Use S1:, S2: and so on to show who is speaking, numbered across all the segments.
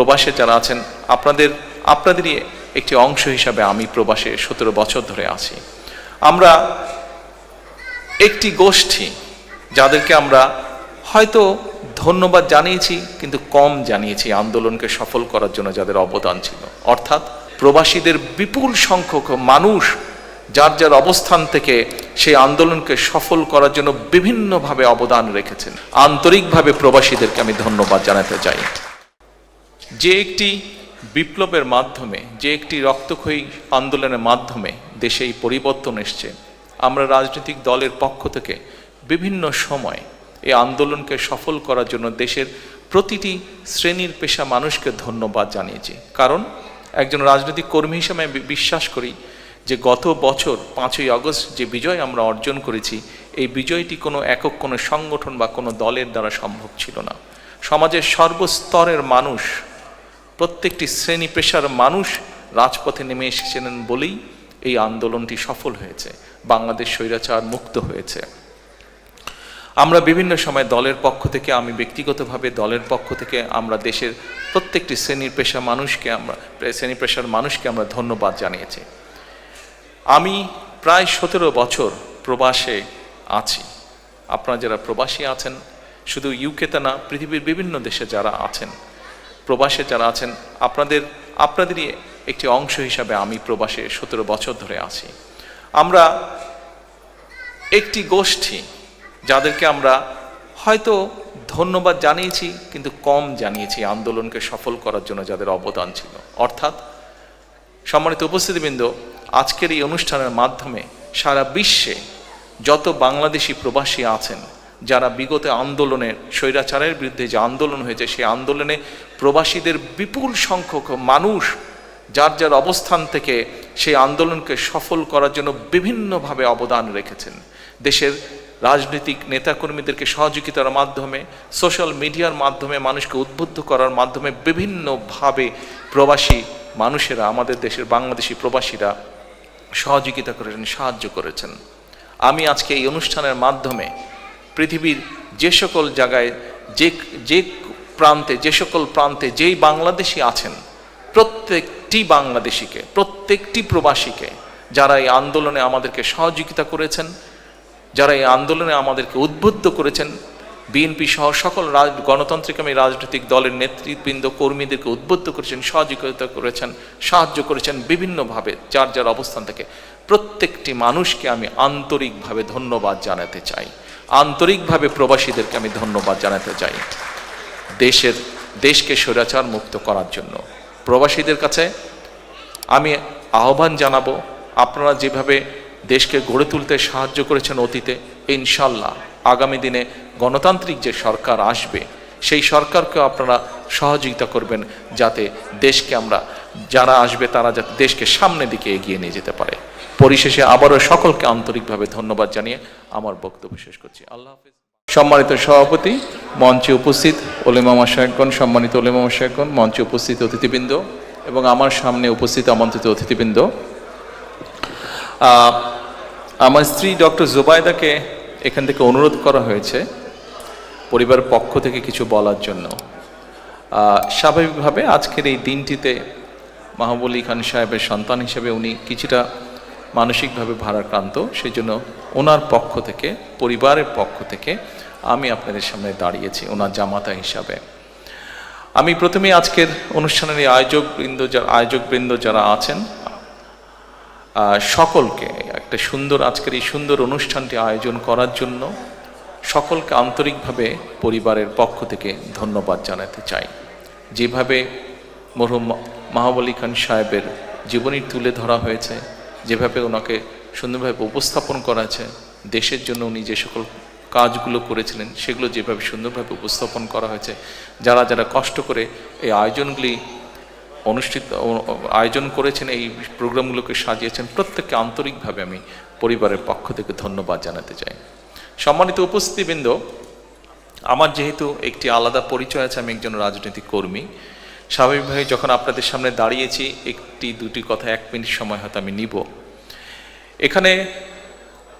S1: প্রবাসে যারা আছেন, আপনাদের, আপনাদেরই একটি অংশ হিসাবে আমি প্রবাসে সতেরো বছর ধরে আছি। আমরা একটি গোষ্ঠী যাদেরকে আমরা হয়তো ধন্যবাদ জানিয়েছি, কিন্তু কম জানিয়েছি আন্দোলনকে সফল করার জন্য যাদের অবদান ছিল। অর্থাৎ প্রবাসীদের বিপুল সংখ্যক মানুষ যার যার অবস্থান থেকে সেই আন্দোলনকে সফল করার জন্য বিভিন্নভাবে অবদান রেখেছেন। আন্তরিকভাবে প্রবাসীদেরকে আমি ধন্যবাদ জানাতে চাই। যে একটি বিপ্লবের মাধ্যমে, যে একটি রক্তক্ষয়ী আন্দোলনের মাধ্যমে দেশে এই পরিবর্তন এসছে। আমরা রাজনৈতিক দলের পক্ষ থেকে বিভিন্ন সময় এই আন্দোলনকে সফল করার জন্য দেশের প্রতিটি শ্রেণির পেশা মানুষকে ধন্যবাদ জানিয়েছি। কারণ একজন রাজনৈতিক কর্মী হিসেবে আমি বিশ্বাস করি যে গত বছর পাঁচই আগস্ট যে বিজয় আমরা অর্জন করেছি, এই বিজয়টি কোনো একক, কোনো সংগঠন বা কোনো দলের দ্বারা সম্ভব ছিল না। সমাজের সর্বস্তরের মানুষ প্রত্যেকটি শ্রেণি পেশার মানুষ রাজপথে নেমে এসেছিলেন বলেই এই আন্দোলনটি সফল হয়েছে, বাংলাদেশ স্বৈরাচার মুক্ত হয়েছে। আমরা বিভিন্ন সময় দলের পক্ষ থেকে, আমি ব্যক্তিগতভাবে দলের পক্ষ থেকে আমরা দেশের প্রত্যেকটি শ্রেণির পেশা মানুষকে আমরা, শ্রেণি পেশার মানুষকে আমরা ধন্যবাদ জানিয়েছি। আমি প্রায় সতেরো বছর প্রবাসে আছি। আপনারা যারা প্রবাসী আছেন, শুধু ইউকেতে না, পৃথিবীর বিভিন্ন দেশে যারা আছেন প্রবাসে যারা আছেন, আপনাদের, আপনাদেরই একটি অংশ হিসাবে আমি প্রবাসে সতেরো বছর ধরে আছি। আমরা একটি গোষ্ঠী যাদেরকে আমরা হয়তো ধন্যবাদ জানিয়েছি, কিন্তু কম জানিয়েছি, আন্দোলনকে সফল করার জন্য যাদের অবদান ছিল। অর্থাৎ সম্মানিত উপস্থিতিবৃন্দ, আজকের এই অনুষ্ঠানের মাধ্যমে সারা বিশ্বে যত বাংলাদেশি প্রবাসী আছেন যারা বিগত আন্দোলনের স্বৈরাচারের বিরুদ্ধে যে আন্দোলন হয়েছে, সেই আন্দোলনে প্রবাসীদের বিপুল সংখ্যক মানুষ যার যার অবস্থান থেকে সেই আন্দোলনকে সফল করার জন্য বিভিন্নভাবে অবদান রেখেছেন। দেশের রাজনৈতিক নেতাকর্মীদেরকে সহযোগিতার মাধ্যমে, সোশ্যাল মিডিয়ার মাধ্যমে মানুষকে উদ্বুদ্ধ করার মাধ্যমে বিভিন্নভাবে প্রবাসী মানুষেরা, আমাদের দেশের বাংলাদেশি প্রবাসীরা সহযোগিতা করেছেন, সাহায্য করেছেন। আমি আজকে এই অনুষ্ঠানের মাধ্যমে পৃথিবীর যে সকল জায়গায়, যে যে প্রান্তে, যে সকল প্রান্তে যেই বাংলাদেশি আছেন, প্রত্যেকটি বাংলাদেশিকে, প্রত্যেকটি প্রবাসীকে যারা এই আন্দোলনে আমাদেরকে সহযোগিতা করেছেন, যারা এই আন্দোলনে আমাদেরকে উদ্বুদ্ধ করেছেন, বিএনপি সহ সকল রাজ গণতান্ত্রিকামী রাজনৈতিক দলের নেতৃবৃন্দ, কর্মীদেরকে উদ্বুদ্ধ করেছেন, সহযোগিতা করেছেন, সাহায্য করেছেন বিভিন্নভাবে, যার যার অবস্থান থেকে। প্রত্যেকটি মানুষকে আমি আন্তরিকভাবে ধন্যবাদ জানাতে চাই। আন্তরিকভাবে প্রবাসীদেরকে আমি ধন্যবাদ জানাতে চাই। দেশের, দেশকে স্বৈরাচার মুক্ত করার জন্য। প্রবাসীদের কাছে আমি আহ্বান জানাব, আপনারা যেভাবে দেশকে গড়ে তুলতে সাহায্য করেছেন অতীতে, ইনশাল্লাহ আগামী দিনে গণতান্ত্রিক যে সরকার আসবে, সেই সরকারকে আপনারা সহযোগিতা করবেন যাতে দেশকে আমরা, যারা আসবে তারা যাতে দেশকে সামনের দিকে এগিয়ে নিয়ে যেতে পারে। পরিশেষে আবারও সকলকে আন্তরিকভাবে ধন্যবাদ জানিয়ে আমার বক্তব্য শেষ করছি। আল্লাহ হাফিজ। সম্মানিত সভাপতি, মঞ্চে উপস্থিত ওলেমা মশায়কগণ সম্মানিত ওলেমা মশায়কগণ মঞ্চে উপস্থিত অতিথিবৃন্দ এবং আমার সামনে উপস্থিত আমন্ত্রিত অতিথিবৃন্দ। আমার স্ত্রী ডক্টর জোবায়দাকে এখান থেকে অনুরোধ করা হয়েছে পরিবারের পক্ষ থেকে কিছু বলার জন্য। স্বাভাবিকভাবে আজকের এই দিনটিতে মাহবুব আলী খান সাহেবের সন্তান হিসেবে উনি কিছুটা মানসিকভাবে ভারাক্রান্ত সেই জন্য ওনার পক্ষ থেকে, পরিবারের পক্ষ থেকে আমি আপনাদের সামনে দাঁড়িয়েছি, ওনার জামাতা হিসাবে। আমি প্রথমে আজকের অনুষ্ঠানের আয়োজকবৃন্দ যারা আয়োজকবৃন্দ যারা আছেন সকলকে একটা সুন্দর, আজকের এই সুন্দর অনুষ্ঠানটি আয়োজন করার জন্য সকলকে আন্তরিকভাবে পরিবারের পক্ষ থেকে ধন্যবাদ জানাতে চাই। যেভাবে মরহুম মাহবুব খান সাহেবের জীবনী তুলে ধরা হয়েছে যেভাবে ওনাকে সুন্দরভাবে উপস্থাপন করা আছে, দেশের জন্য উনি যে সকল কাজগুলো করেছিলেন, সেগুলো যেভাবে সুন্দরভাবে উপস্থাপন করা হয়েছে, যারা যারা কষ্ট করে এই আয়োজনগুলি অনুষ্ঠিত আয়োজন করেছেন, এই প্রোগ্রামগুলোকে সাজিয়েছেন, প্রত্যেককে আন্তরিকভাবে আমি পরিবারের পক্ষ থেকে ধন্যবাদ জানাতে চাই। সম্মানিত উপস্থিতিবৃন্দ, আমার যেহেতু একটি আলাদা পরিচয় আছে, আমি একজন রাজনৈতিক কর্মী স্বাভাবিকভাবে যখন আপনাদের সামনে দাঁড়িয়েছি, একটি, দুটি কথা, এক মিনিট সময় হয়তো আমি নিব। এখানে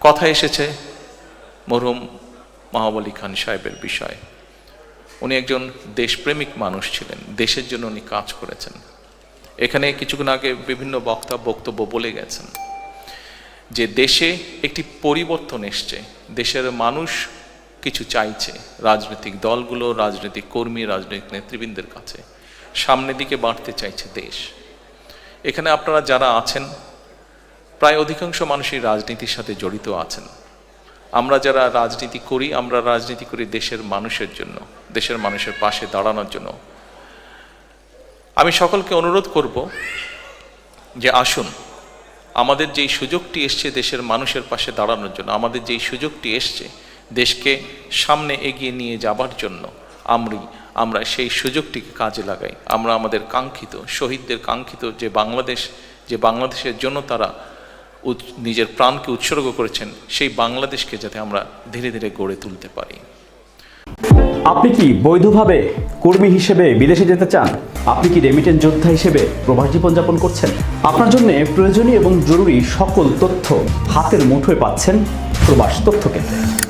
S1: কথা এসেছে মরহুম মাহবুব আলী খান সাহেবের বিষয়। উনি একজন দেশপ্রেমিক মানুষ ছিলেন, দেশের জন্য উনি কাজ করেছেন। এখানে কিছুক্ষণ আগে বিভিন্ন বক্তা বক্তব্য বলে গেছেন যে দেশে একটি পরিবর্তন এসছে, দেশের মানুষ কিছু চাইছে, রাজনৈতিক দলগুলো, রাজনৈতিক কর্মী, রাজনৈতিক নেতৃবৃন্দের কাছে। সামনের দিকে বাড়তে চাইছে দেশ। এখানে আপনারা যারা আছেন, প্রায় অধিকাংশ মানুষই রাজনীতির সাথে জড়িত আছেন। আমরা যারা রাজনীতি করি, আমরা রাজনীতি করি দেশের মানুষের জন্য, দেশের মানুষের পাশে দাঁড়ানোর জন্য। আমি সকলকে অনুরোধ করব যে আসুন, আমাদের যেই সুযোগটি এসছে দেশের মানুষের পাশে দাঁড়ানোর জন্য, আমাদের যেই সুযোগটি এসছে দেশকে সামনে এগিয়ে নিয়ে যাবার জন্য আমরি আমরা সেই সুযোগটিকে কাজে লাগাই। আমরা আমাদের কাঙ্ক্ষিত, শহীদদের কাঙ্ক্ষিত যে বাংলাদেশ, যে বাংলাদেশের জন্য তারা নিজের প্রাণকে উৎসর্গ করেছেন, সেই বাংলাদেশকে যাতে আমরা ধীরে ধীরে গড়ে তুলতে পারি।
S2: আপনি কি বৈধভাবে কর্মী হিসেবে বিদেশে যেতে চান? আপনি কি রেমিটেন্স যোদ্ধা হিসেবে প্রবাস জীবনযাপন করছেন? আপনার জন্য প্রয়োজনীয় এবং জরুরি সকল তথ্য হাতের মুঠোয় পাচ্ছেন প্রবাস তথ্য কেন্দ্রে।